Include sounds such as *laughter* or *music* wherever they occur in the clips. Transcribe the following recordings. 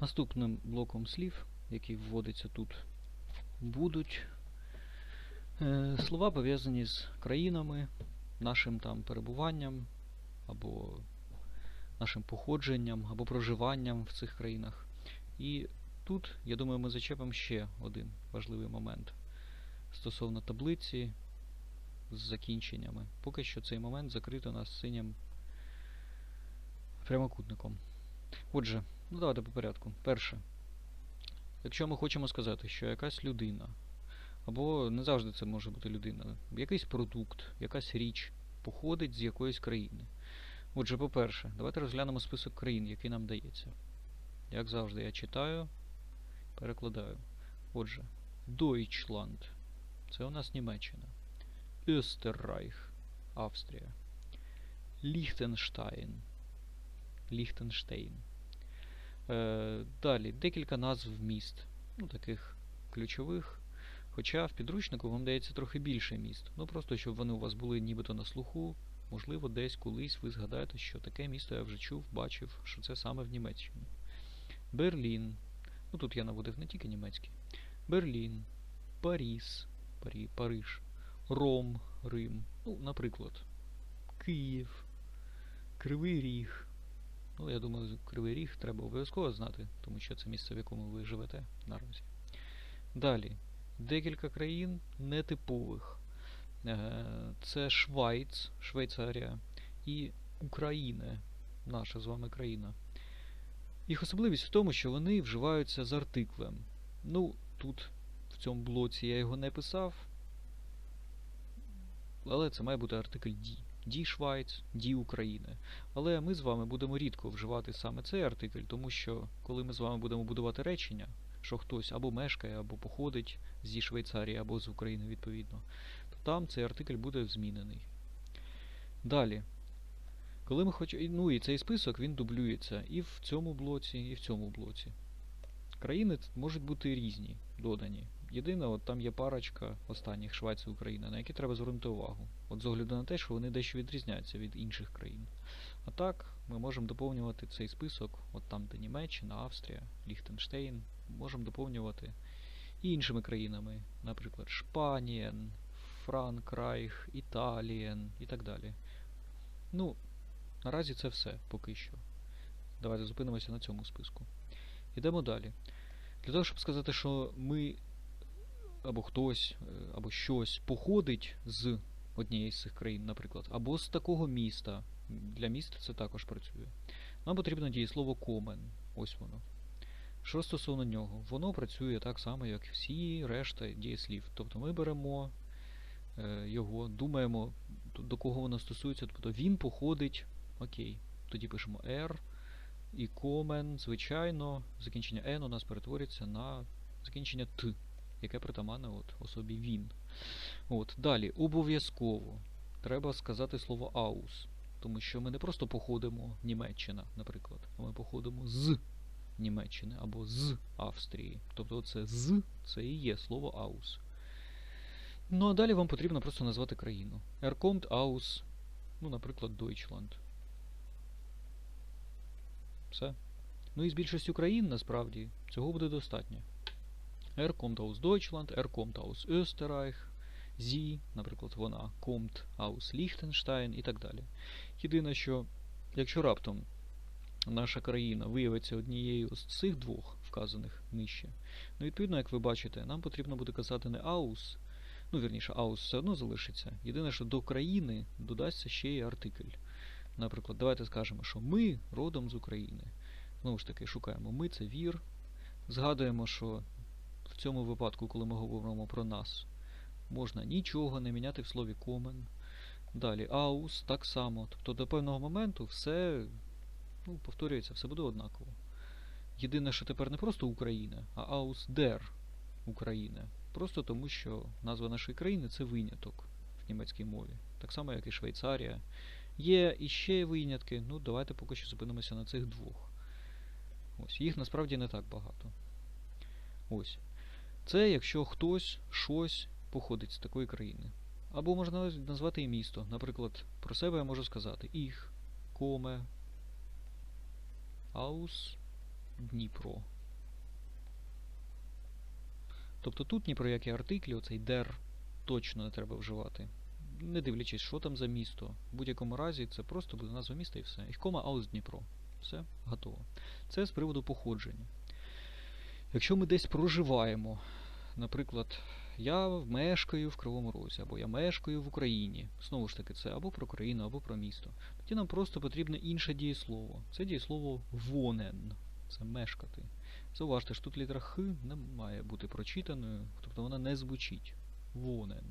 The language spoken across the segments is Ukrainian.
Наступним блоком слів, який вводиться тут, будуть е, слова пов'язані з країнами, нашим там перебуванням, або нашим походженням, або проживанням в цих країнах. І тут, я думаю, ми зачепимо ще один важливий момент стосовно таблиці з закінченнями. Поки що цей момент закрито нас синім прямокутником. Отже, ну давайте по порядку. Перше. Якщо ми хочемо сказати, що якась людина, або не завжди це може бути людина, якийсь продукт, якась річ походить з якоїсь країни. Отже, по-перше, давайте розглянемо список країн, який нам дається. Як завжди, я читаю, перекладаю. Отже, Deutschland. Це у нас Німеччина. Österreich. Австрія. Ліхтенштайн. Ліхтенштейн. Е, далі, декілька назв міст. Ну, таких ключових. Хоча в підручнику вам дається трохи більше міст. Ну просто щоб вони у вас були нібито на слуху. Можливо, десь колись ви згадаєте, що таке місто я вже чув, бачив, що це саме в Німеччині. Берлін. Ну тут я наводив не тільки німецький. Берлін, Паріс, Парі, Париж, Ром, Рим. Ну, наприклад, Київ, Кривий Ріг. Ну, я думаю, Кривий Ріг треба обов'язково знати, тому що це місце, в якому ви живете наразі. Далі. Декілька країн нетипових. Е, Це Швайц, Швейцарія і Україна, наша з вами країна. Їх особливість в тому, що вони вживаються з артиклем. Ну, тут в цьому блоці я його не писав, але це має бути артикль «ді». «Ді Швайц», «Ді України». Але ми з вами будемо рідко вживати саме цей артикль, тому що коли ми з вами будемо будувати речення, що хтось або мешкає, або походить зі Швейцарії, або з України відповідно, то там цей артикль буде змінений. Далі. Коли ми хоч... Ну і цей список він дублюється і в цьому блоці, і в цьому блоці. Країни можуть бути різні, додані. Єдине, от там є парочка останніх Швеція Україна, на які треба звернути увагу. От з огляду на те, що вони дещо відрізняються від інших країн. А так, ми можемо доповнювати цей список, от там, де Німеччина, Австрія, Ліхтенштейн, можемо доповнювати і іншими країнами, наприклад, Шпанієн, Франкрайх, Італієн і так далі. Ну, наразі це все поки що. Давайте зупинимося на цьому списку. Йдемо далі. Для того, щоб сказати, що ми або хтось, е, або щось походить з однієї з цих країн, наприклад, або з такого міста. Для міста це також працює. Нам потрібно дієслово комен. Ось воно. Що стосовно нього, воно працює так само, як всі решта дієслів. Тобто ми беремо е, його, думаємо, до кого воно стосується, тобто він походить, окей. Тоді пишемо R, і комен, звичайно, закінчення N у нас перетворюється на закінчення Т, яке притаманне от, особі він. От, далі, обов'язково треба сказати слово аус, тому що ми не просто походимо Німеччина, наприклад, а ми походимо з Німеччини або з Австрії. Тобто це з це і є слово аус. Ну а далі вам потрібно просто назвати країну. Er kommt aus, ну, наприклад, Deutschland. Все. Ну і з більшістю країн, насправді, цього буде достатньо. Er kommt aus Deutschland, er kommt aus Österreich, Sie, наприклад, вона kommt aus Liechtenstein і так далі. Єдине, що якщо раптом наша країна виявиться однією з цих двох вказаних нижче, ну відповідно, як ви бачите, нам потрібно буде казати не aus, ну вірніше, aus все одно залишиться. Єдине, що до країни додасться ще й артикль. Наприклад, давайте скажемо, що ми родом з України. Знову ж таки, шукаємо ми це вір. Згадуємо, що в цьому випадку, коли ми говоримо про нас, можна нічого не міняти в слові комен. Далі аус так само. Тобто до певного моменту все ну, повторюється, все буде однаково. Єдине, що тепер не просто Україна, а аус дер Україна. Просто тому, що назва нашої країни це виняток в німецькій мові. Так само, як і Швейцарія. Є іще винятки, ну давайте поки що зупинимося на цих двох. Ось, їх насправді не так багато. Ось. Це якщо хтось, щось походить з такої країни. Або можна назвати і місто. Наприклад, про себе я можу сказати їх, коме, аус, Дніпро. Тобто тут ні про які артиклі, оцей дер точно не треба вживати. Не дивлячись, що там за місто. В будь-якому разі це просто буде назва міста і все. Komme aus Дніпро. Все, готово. Це з приводу походження. Якщо ми десь проживаємо, наприклад, я мешкаю в Кривому Розі, або я мешкаю в Україні. Знову ж таки, це або про країну, або про місто. Тоді нам просто потрібне інше дієслово. Це дієслово вонен. Це мешкати. Зауважте, що тут літера Х не має бути прочитаною, тобто вона не звучить. Вонен.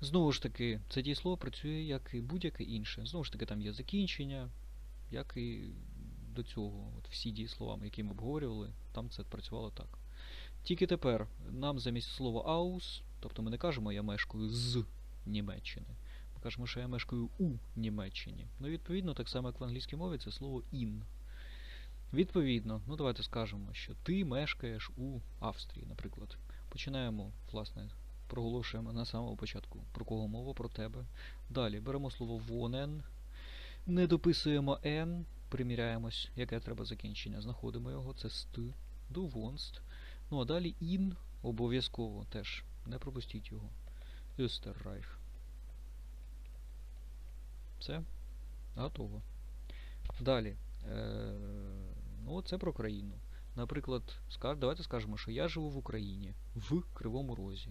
Знову ж таки, це дієслово працює як і будь-яке інше. Знову ж таки, там є закінчення, як і до цього. От всі дієслова, які ми обговорювали, там це працювало так. Тільки тепер нам замість слова aus, тобто ми не кажемо я мешкаю з Німеччини. Ми кажемо, що я мешкаю у Німеччині. Ну, відповідно, так само, як в англійській мові, це слово in. Відповідно, ну давайте скажемо, що ти мешкаєш у Австрії, наприклад. Починаємо, власне, проголошуємо на самому початку, про кого мова, про тебе. Далі беремо слово wohnen, не дописуємо n, приміряємось, яке треба закінчення, знаходимо його, це ст, du wohnst. Ну а далі in обов'язково теж. Не пропустіть його. Österreich. Все. Готово. Далі. Е, ну, це про країну. Наприклад, давайте скажемо, що я живу в Україні, в Кривому Розі.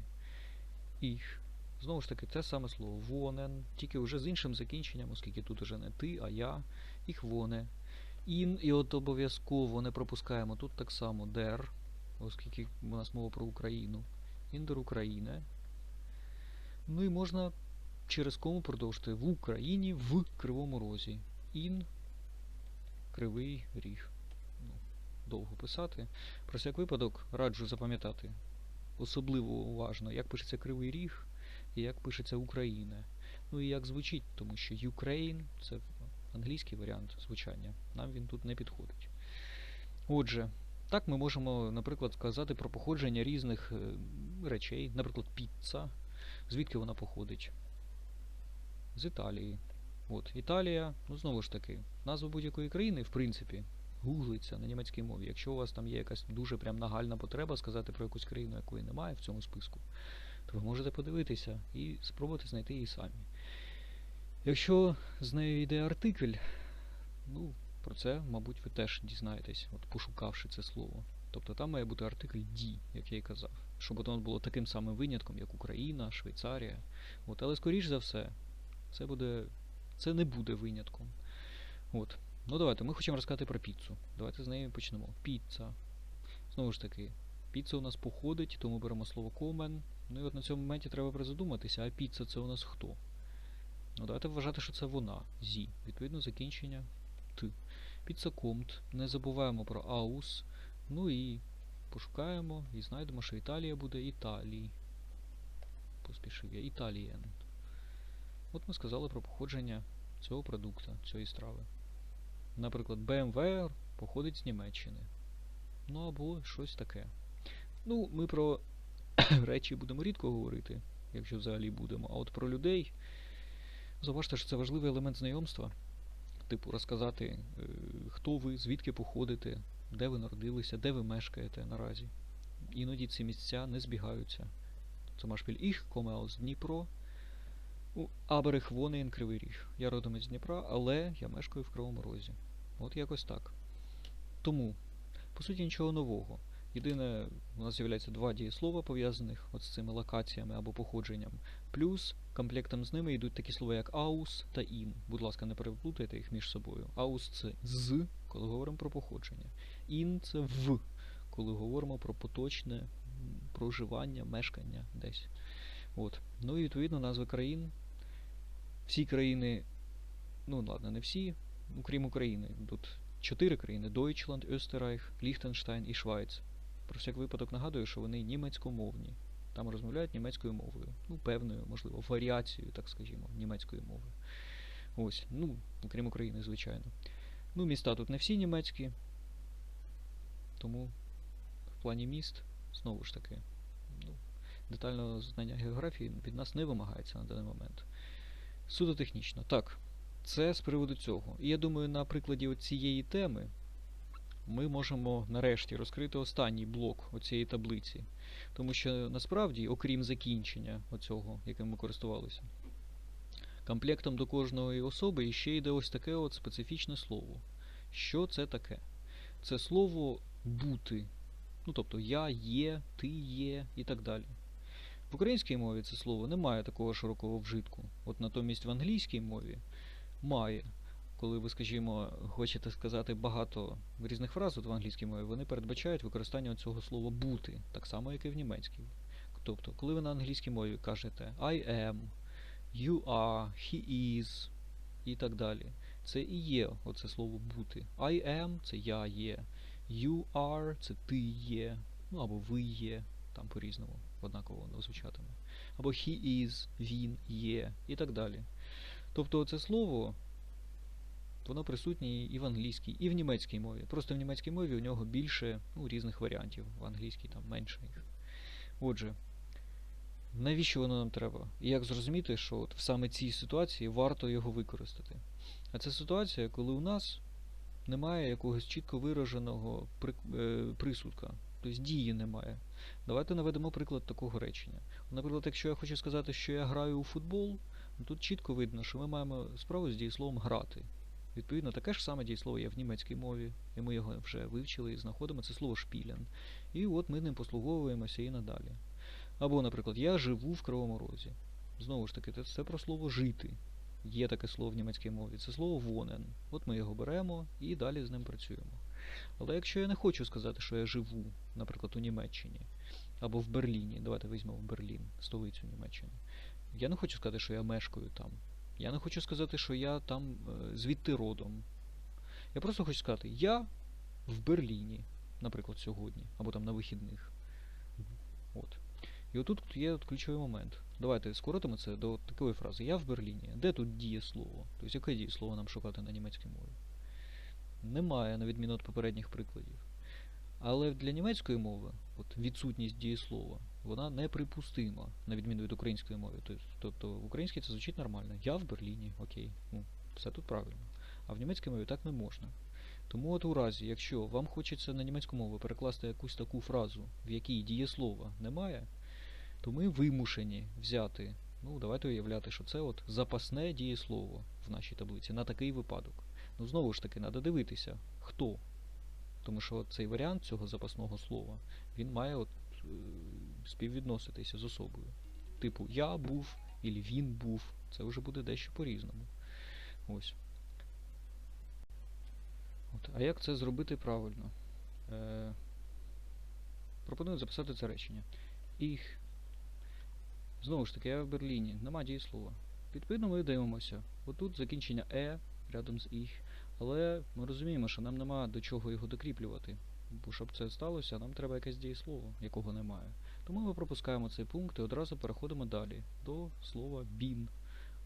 Ich. Знову ж таки, те саме слово wohnen, тільки вже з іншим закінченням, оскільки тут уже не ти, а я. Ich wohne. In, і от обов'язково не пропускаємо тут так само der, оскільки у нас мова про Україну. Der Ukraine. Ну і можна через кому продовжити в Україні в Кривому Розі. In Кривий Ріг. Ну, довго писати. Про всяк випадок раджу запам'ятати. Особливо уважно, як пишеться Кривий Ріг і як пишеться Україна. Ну і як звучить, тому що Ukraine це англійський варіант звучання. Нам він тут не підходить. Отже, так ми можемо, наприклад, сказати про походження різних е, речей, наприклад, піца. Звідки вона походить? З Італії. От, Італія, ну знову ж таки, назва будь-якої країни, в принципі, гуглиться на німецькій мові. Якщо у вас там є якась дуже прям нагальна потреба сказати про якусь країну, якої немає в цьому списку, то ви можете подивитися і спробувати знайти її самі. Якщо з нею йде артикль, ну, про це, мабуть, ви теж дізнаєтесь, от пошукавши це слово. Тобто там має бути артикль «ді», як я і казав, щоб воно було таким самим винятком, як Україна, Швейцарія. От, але скоріш за все, це буде. Це не буде винятком. От. Ну давайте, ми хочемо розказати про піцу. Давайте з неї почнемо. Піца. Знову ж таки, піца у нас походить, тому беремо слово комен. Ну і от на цьому моменті треба призадуматися, а піца це у нас хто? Ну давайте вважати, що це вона. Зі. Відповідно, закінчення Т. Піца комт. Не забуваємо про аус. Ну і пошукаємо і знайдемо, що Італія буде Італії. Поспішив я. Італієн. От ми сказали про походження цього продукту, цієї страви. Наприклад, BMW походить з Німеччини. Ну або щось таке. Ну, ми про *coughs* речі будемо рідко говорити, якщо взагалі будемо. А от про людей. Зауважте, що це важливий елемент знайомства. Типу, розказати, е, хто ви, звідки походите, де ви народилися, де ви мешкаєте наразі. Іноді ці місця не збігаються. Zum Beispiel ich komme aus Дніпро, у Аберех Вонен Кривий Ріг. Я родом із Дніпра, але я мешкаю в Кривому Розі. От якось так. Тому, по суті, нічого нового. Єдине, у нас з'являється два дієслова пов'язаних от з цими локаціями або походженням. Плюс комплектом з ними йдуть такі слова, як аус та ін. Будь ласка, не переплутайте їх між собою. Аус це з, коли говоримо про походження. Ін це в, коли говоримо про поточне проживання, мешкання десь. От. Ну і відповідно назви країн. Всі країни, ну ладно, не всі, ну, крім України. Тут чотири країни: Deutschland, Österreich, Liechtenstein і Швайц. Про всяк випадок нагадую, що вони німецькомовні. Там розмовляють німецькою мовою. Ну, певною, можливо, варіацією, так скажімо, німецької мови. Ось, ну, окрім України, звичайно. Ну, міста тут не всі німецькі. Тому в плані міст, знову ж таки, ну, детального знання географії від нас не вимагається на даний момент. Суто технічно. Так, це з приводу цього. І я думаю, на прикладі цієї теми ми можемо нарешті розкрити останній блок оцієї таблиці. Тому що насправді, окрім закінчення оцього, яким ми користувалися, комплектом до кожної особи ще йде ось таке от специфічне слово. Що це таке? Це слово бути. Ну тобто я є, ти є і так далі. В українській мові це слово не має такого широкого вжитку. От натомість в англійській мові має. Коли ви, скажімо, хочете сказати багато різних фраз от в англійській мові, вони передбачають використання цього слова бути, так само, як і в німецькій. Тобто, коли ви на англійській мові кажете I am, you are, he is і так далі, це і є оце слово бути. I am це я є. You are це ти є. Ну або ви є, там по-різному, однаково воно звучатиме. Або he is, він є і так далі. Тобто це слово, воно присутнє і в англійській, і в німецькій мові. Просто в німецькій мові у нього більше ну, різних варіантів, в англійській там менше їх. Отже, навіщо воно нам треба? І як зрозуміти, що от в саме цій ситуації варто його використати? А це ситуація, коли у нас немає якогось чітко вираженого е, присудка, тобто дії немає. Давайте наведемо приклад такого речення. Наприклад, якщо я хочу сказати, що я граю у футбол, ну, тут чітко видно, що ми маємо справу з дієсловом грати. Відповідно, таке ж саме дієслово є в німецькій мові, і ми його вже вивчили і знаходимо це слово шпілен. І от ми ним послуговуємося і надалі. Або, наприклад, я живу в Кривому Розі. Знову ж таки, це- про слово жити. Є таке слово в німецькій мові. Це слово вонен. От ми його беремо і далі з ним працюємо. Але якщо я не хочу сказати, що я живу, наприклад, у Німеччині або в Берліні, давайте візьмемо Берлін, столицю Німеччини. Я не хочу сказати, що я мешкаю там. Я не хочу сказати, що я там е, звідти родом. Я просто хочу сказати, я в Берліні, наприклад, сьогодні, або там на вихідних. От. І отут є ключовий момент. Давайте скоротимо це до такої фрази. Я в Берліні. Де тут дієслово? Тобто яке дієслово нам шукати на німецькій мові? Немає, на відміну від попередніх прикладів. Але для німецької мови от відсутність дієслова, вона неприпустима, на відміну від української мови. Тобто, в українській це звучить нормально. Я в Берліні, окей, ну, все тут правильно. А в німецькій мові так не можна. Тому от у разі, якщо вам хочеться на німецьку мову перекласти якусь таку фразу, в якій дієслова немає, то ми вимушені взяти, ну давайте уявляти, що це от запасне дієслово в нашій таблиці на такий випадок. Ну знову ж таки, треба дивитися, хто. Тому що цей варіант цього запасного слова, він має от, е, співвідноситися з особою. Типу я був, і він був. Це вже буде дещо по-різному. Ось. От. А як це зробити правильно? Е, пропоную записати це речення. Їх. Знову ж таки, я в Берліні. Нема дієслова. Відповідно, ми дивимося. Отут закінчення е рядом з їх. Але ми розуміємо, що нам нема до чого його докріплювати. Бо щоб це сталося, нам треба якесь дієслово, якого немає. Тому ми пропускаємо цей пункт і одразу переходимо далі до слова бін.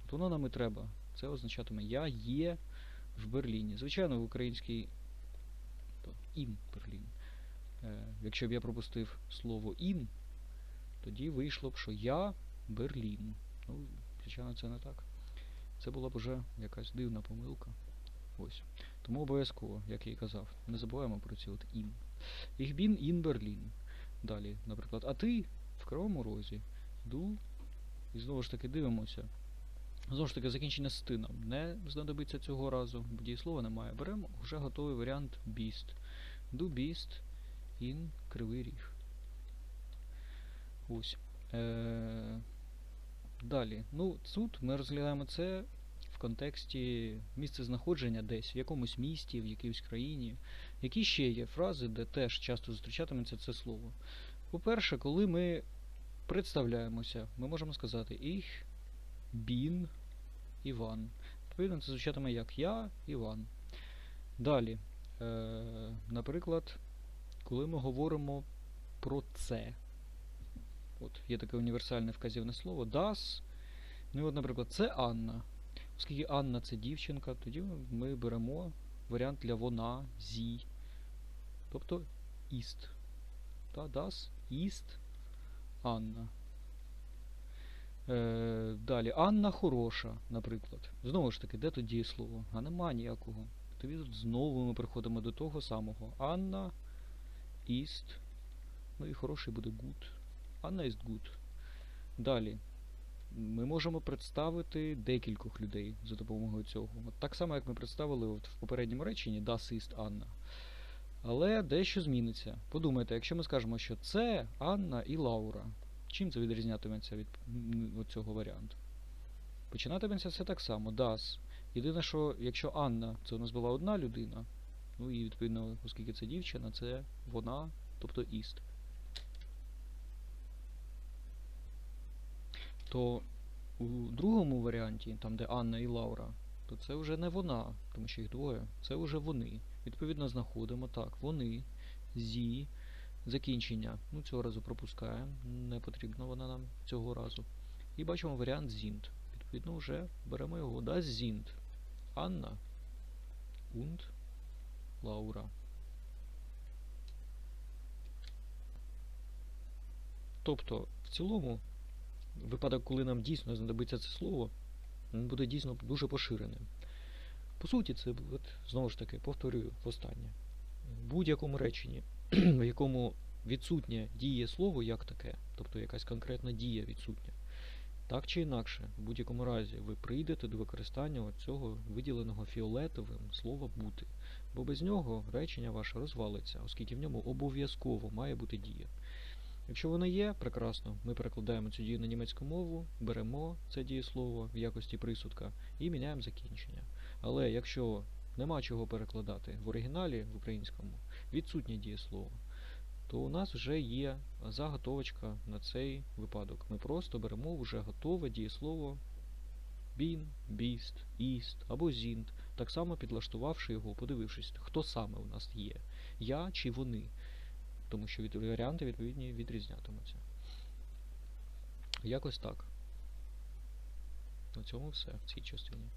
От воно нам і треба. Це означатиме я є в Берліні. Звичайно, в українській то ін Берлін. Е, якщо б я пропустив слово ін, тоді вийшло б, що я Берлін. Ну, звичайно, це не так. Це була б уже якась дивна помилка. Ось. Тому обов'язково, як я і казав, не забуваємо про ці от ін. Ich bin in Berlin. Далі, наприклад, а ти в Кривому Розі. Ду. І знову ж таки дивимося. Знову ж таки, закінчення з тином не знадобиться цього разу, бо дієслова немає. Беремо вже готовий варіант біст. Du bist in Кривий Ріг. Ось. Е- далі. Ну, тут ми розглядаємо це в контексті місцезнаходження десь, в якомусь місті, в якійсь країні. Які ще є фрази, де теж часто зустрічатиметься це слово? По-перше, коли ми представляємося, ми можемо сказати Ich bin Іван. Відповідно, це звучатиме як Я Іван. Далі, е, наприклад, коли ми говоримо про це. От, є таке універсальне вказівне слово das. Ну от, наприклад, це Анна. Оскільки Анна це дівчинка, тоді ми беремо варіант для вона, зі. Тобто іст. Та, das, іст, Анна. Е, далі, Анна хороша, наприклад. Знову ж таки, де тут дієслово? А нема ніякого. Тут знову ми приходимо до того самого. Анна ist. Ну і хороший буде good. Анна ist good. Далі. Ми можемо представити декількох людей за допомогою цього. От так само, як ми представили от в попередньому реченні Das ist Anna. Але дещо зміниться. Подумайте, якщо ми скажемо, що це Анна і Лаура, чим це відрізнятиметься від цього варіанту? Починатиметься все так само. Das. Єдине, що якщо Анна це у нас була одна людина, ну і відповідно, оскільки це дівчина, це вона, тобто іст. То у другому варіанті, там де Анна і Лаура, то це вже не вона, тому що їх двоє, це вже вони. Відповідно, знаходимо так, вони, зі, закінчення. Ну, цього разу пропускаємо, не потрібна вона нам цього разу. І бачимо варіант зінт. Відповідно, вже беремо його. Das sind Анна und Лаура. Тобто, в цілому, випадок, коли нам дійсно знадобиться це слово, він буде дійсно дуже поширеним. По суті, це от, знову ж таки, повторюю востаннє. В будь-якому реченні, в якому відсутнє діє слово як таке, тобто якась конкретна дія відсутня, так чи інакше, в будь-якому разі ви прийдете до використання цього виділеного фіолетовим слова бути, бо без нього речення ваше розвалиться, оскільки в ньому обов'язково має бути дія. Якщо вона є, прекрасно, ми перекладаємо цю дію на німецьку мову, беремо це дієслово в якості присудка і міняємо закінчення. Але якщо нема чого перекладати в оригіналі в українському, відсутнє дієслово, то у нас вже є заготовочка на цей випадок. Ми просто беремо вже готове дієслово been, bist, ist або sind, так само підлаштувавши його, подивившись, хто саме у нас є, я чи вони. Тому що від, варіанти відповідні відрізнятимуться. Якось так. На цьому все в цій частині.